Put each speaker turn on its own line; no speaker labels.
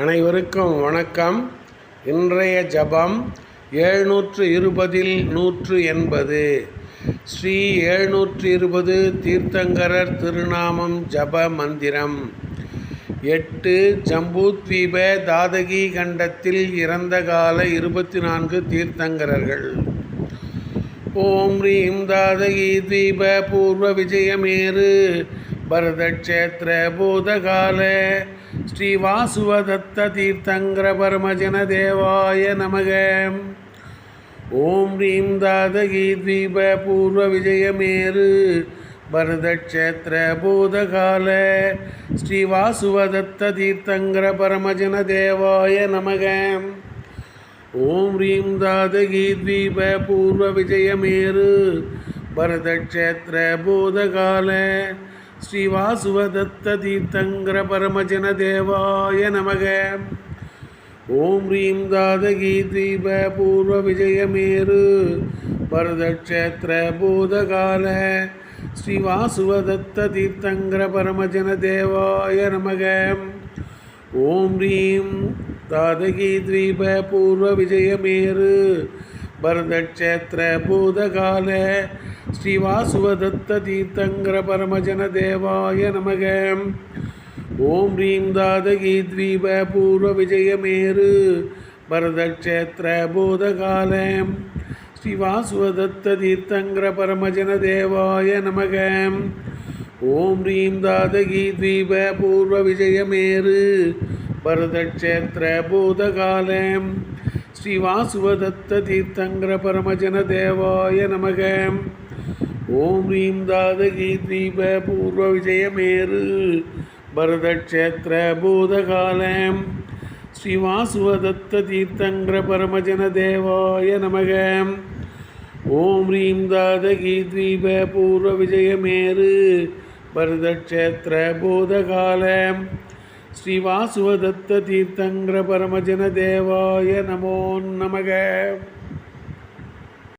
அனைவருக்கும் வணக்கம். இன்றைய ஜபம் எழுநூற்று இருபதில் நூற்று எண்பது ஸ்ரீ எழுநூற்று இருபது தீர்த்தங்கரர் திருநாமம் ஜப மந்திரம். எட்டு ஜம்பூத்வீப தாதகி கண்டத்தில் இறந்த கால இருபத்தி நான்கு தீர்த்தங்கரர்கள். ஓம் ரீம் தாதகி தீப பூர்வ விஜயமேறு. பரதக்ஷேத்திர பூதகால ஸ்ரீ வாசுவதத்த தீர்த்தங்கர பரமஜன தேவாய நமக. ஓம் ரீம் தாதகி தீப பூர்வ விஜயமேரு பரதக்ஷேத்திர பூதகால பரமஜன தேவாய நமக. ஓம் ஹ்ரீம் தாதகீ தீப பூர்வ விஜயமேரு பரதக்ஷேத்திர பூதகால ஸ்ரீ வாசுவதத்த பரமஜன தேவாய நமக. ஓம் ஹ்ரீம் தாதகீ தீப பூர்வ விஜயமேரு பரதக்ஷேத்திர பூதகால ஸ்ரீ வாசுவதத்த தீர்த்தங்கர பரமஜன தேவாய நமக. ஓம் ரீம் தாதகி தீப பூர்வ விஜயமேரு பரதக்ஷேத்திர பூதகால ஸ்ரீ வாசுவதத்த தீர்த்தங்கர பரமஜன தேவாய நமக. ஓம் ரீம் தாதகி தீப பூர்வ விஜயமேரு பரதக்ஷேத்திர பூதகால ஸ்ரீவாசுவதத்த தீர்த்தங்கர பரமஜன தேவாய நமக. ஓம் ரீம் தாதகி தீப பூர்வ விஜயமேரு பரதக்ஷேத்திர பூதகாலம். ஸ்ரீவாசுவதத்த தீர்த்தங்கர பரமஜன தேவாய நமக. ஓம் ரீம் தாதகி தீப பூர்வ விஜயமேரு பரதக்ஷேத்திர பூதகாலம். ஸ்ரீவாசுவதத்த தீர்த்தங்கிர பரமஜன தேவாய நமோ நமக.